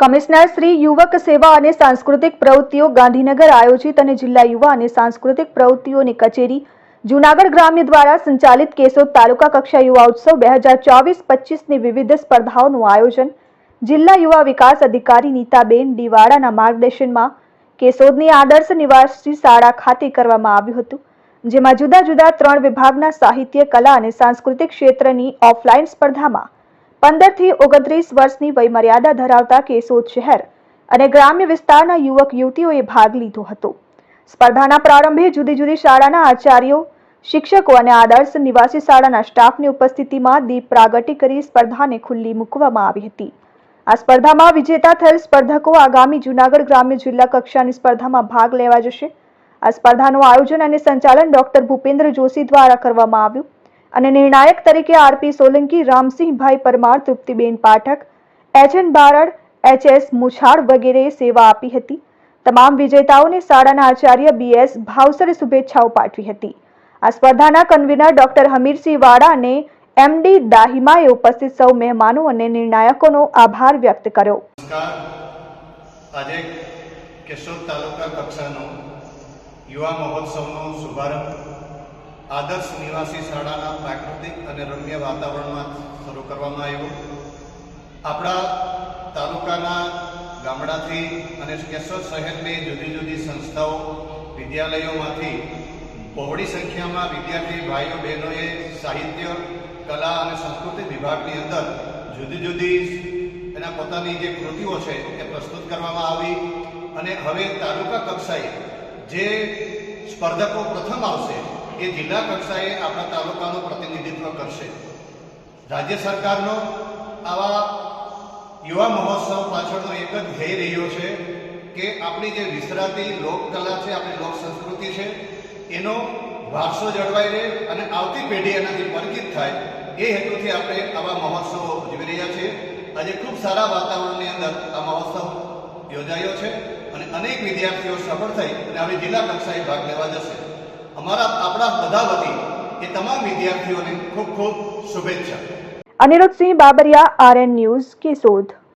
Commissioner Shri યુવક સેવા અને સાંસ્કૃતિક પ્રવૃત્તિઓ ગાંધીનગર આયોજિત અને જિલ્લા યુવા અને સાંસ્કૃતિક પ્રવૃત્તિઓની કચેરી જૂનાગઢ ગ્રામ્ય દ્વારા સંચાલિત કેશોદ તાલુકા કક્ષા યુવા ઉત્સવ બે હજાર ચોવીસ પચીસની વિવિધ સ્પર્ધાઓનું આયોજન જિલ્લા યુવા વિકાસ અધિકારી નીતાબેન ડીવાડાના માર્ગદર્શનમાં કેશોદની આદર્શ નિવાસી શાળા ખાતે કરવામાં આવ્યું હતું, જેમાં જુદા જુદા ત્રણ વિભાગના સાહિત્ય, કલા અને સાંસ્કૃતિક ક્ષેત્રની ઓફલાઈન સ્પર્ધામાં પંદરથી ઓગણત્રીસ વર્ષની વયમર્યાદા ધરાવતા કેશોદ શહેર અને ગ્રામ્ય વિસ્તારના યુવક યુવતીઓએ ભાગ લીધો હતો. સ્પર્ધાના પ્રારંભે જુદી જુદી શાળાના આચાર્યો, શિક્ષકો અને આદર્શ નિવાસી શાળાના સ્ટાફની ઉપસ્થિતિમાં દીપ પ્રાગટ્ય કરી સ્પર્ધાને ખુલ્લી મૂકવામાં આવી હતી. આ સ્પર્ધામાં વિજેતા થયેલ સ્પર્ધકો આગામી જૂનાગઢ ગ્રામ્ય જિલ્લા કક્ષાની સ્પર્ધામાં ભાગ લેવા જશે. આ સ્પર્ધાનું આયોજન અને સંચાલન ડોક્ટર ભૂપેન્દ્ર જોશી દ્વારા કરવામાં આવ્યું. અને નિર્ણાયક તરીકે R P Solanki, Ramsinhbhai Parmar, Triptiben Pathak H Barad H S Muchhal વગેરેએ સેવા આપી હતી. તમામ વિજેતાઓને શાળાના આચાર્ય બી એસ ભાવસરે શુભેચ્છાઓ પાઠવી હતી. આ સ્પર્ધાના કન્વીનર ડોક્ટર હમીરસિંહ વાડા અને એમડી દાહિમાએ ઉપસ્થિત સૌ મહેમાનો અને નિર્ણાયકોનો આભાર વ્યક્ત કર્યો. આજે કેશોદ તાલુકા કક્ષાનો યુવા મહોત્સવનો શુભારંભ આદર્શ નિવાસી શાળાના પ્રાકૃતિક અને રમ્ય વાતાવરણમાં શરૂ કરવામાં આવ્યો. આપણા તાલુકાના ગામડાથી અને કેશોદ શહેરની જુદી જુદી સંસ્થાઓ, વિદ્યાલયોમાંથી બહોળી સંખ્યામાં વિદ્યાર્થી ભાઈઓ, બહેનોએ સાહિત્ય, કલા અને સંસ્કૃતિ વિભાગની અંદર જુદી જુદી એના પોતાની જે કૃતિઓ છે એ પ્રસ્તુત કરવામાં આવી અને હવે તાલુકા કક્ષાએ જે સ્પર્ધકો પ્રથમ આવશે એ જિલ્લા કક્ષાએ આપણા તાલુકાનું પ્રતિનિધિત્વ કરશે. રાજ્ય સરકારનો આવા યુવા મહોત્સવ પાછળનો એક જ ધ્યેય રહ્યો છે કે આપણી જે વિસરાતી લોકકલા છે, આપણી લોક સંસ્કૃતિ છે, એનો વારસો જળવાઈ રહે અને આવતી પેઢી એનાથી પરિચિત થાય એ હેતુથી આપણે આવા મહોત્સવો ઉજવી રહ્યા છીએ. આજે ખૂબ સારા વાતાવરણની અંદર આ મહોત્સવ યોજાયો છે અને અનેક વિદ્યાર્થીઓ સફળ થઈ અને હવે જિલ્લા કક્ષાએ ભાગ લેવા જશે. અમારા આપણા બધા વતી એ તમામ વિદ્યાર્થીઓને ખૂબ ખૂબ શુભેચ્છા. Aniruddhsinh Babariya, R N news, Keshod.